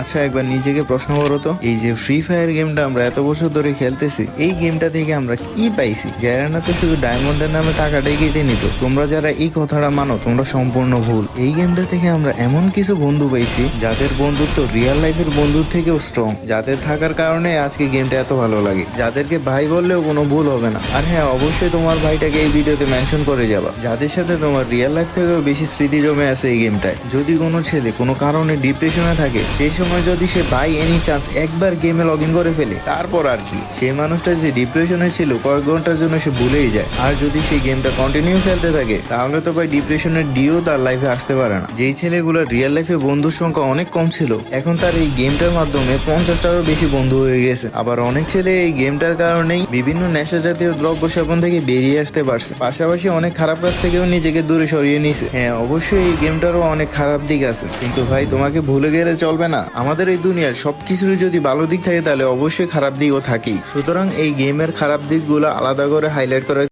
আচ্ছা একবার নিজেকে প্রশ্ন করো তো। এই যে ফ্রি ফায়ার গেমটা আমরা এত বছর ধরে খেলতেছি, এই গেমটা থেকে আমরা কি পাইছি? গ্যারানা তো শুধু ডায়মন্ডের নামে টাকাটাই কেটে নিত। তোমরা যারা এই কথাটা মানো, তোমরা সম্পূর্ণ ভুল। এই গেমটা থেকে আমরা এমন কিছু বন্ধু পাইছি, যাদের বন্ধুত্ব রিয়েল লাইফের বন্ধুর থেকেও স্ট্রং যাদের থাকার কারণে আজকে গেমটা এত ভালো লাগে। যাদেরকে ভাই বললেও কোনো ভুল হবে না। আর হ্যাঁ অবশ্যই তোমার ভাইটাকে এই ভিডিওতে মেনশন করে যাবা। যাদের সাথে তোমার রিয়েল লাইফ থেকেও বেশি স্মৃতি জমে আছে এই গেমটায় যদি কোনো ছেলে কোনো কারণে ডিপ্রেশনে থাকে, সেই সময় যদি সে বাই এনি চান্স একবার গেমে লগ ইন করে ফেলে, তারপর আর কি? সেই মানুষটা যে ডিপ্রেশনে ছিল, কয়েক ঘণ্টার জন্য সে ভুলেই যায়। আর যদি সেই গেমটা কন্টিনিউ খেলতে থাকে, তাহলে তো ভাই ডিপ্রেশনের ডিও তার লাইফে আসতে পারে না। যেই ছেলেগুলো রিয়েল লাইফে বন্ধুর সংখ্যা অনেক কম ছিল, এখন তার এই গেমটার মাধ্যমে পঞ্চাশটারও বেশি বন্ধু হয়ে গেছে। আবার অনেক ছেলে এই গেমটার কারণেই বিভিন্ন নেশা জাতীয় দ্রব্য সেবন থেকে বেরিয়ে আসতে পারছে। পাশাপাশি অনেক খারাপ কাজ থেকেও নিজেকে দূরে সরিয়ে নিছে। হ্যাঁ অবশ্যই এই গেমটারও অনেক খারাপ দিক আছে। কিন্তু ভাই, তোমাকে ভুলে গেলে চলবে না। আমাদের এই দুনিয়ার সব কিছুরই যদি ভালো দিক থাকে, তাহলে অবশ্যই খারাপ দিকও থাকেই। সুতরাং এই গেমের খারাপ দিকগুলো আলাদা করে হাইলাইট করার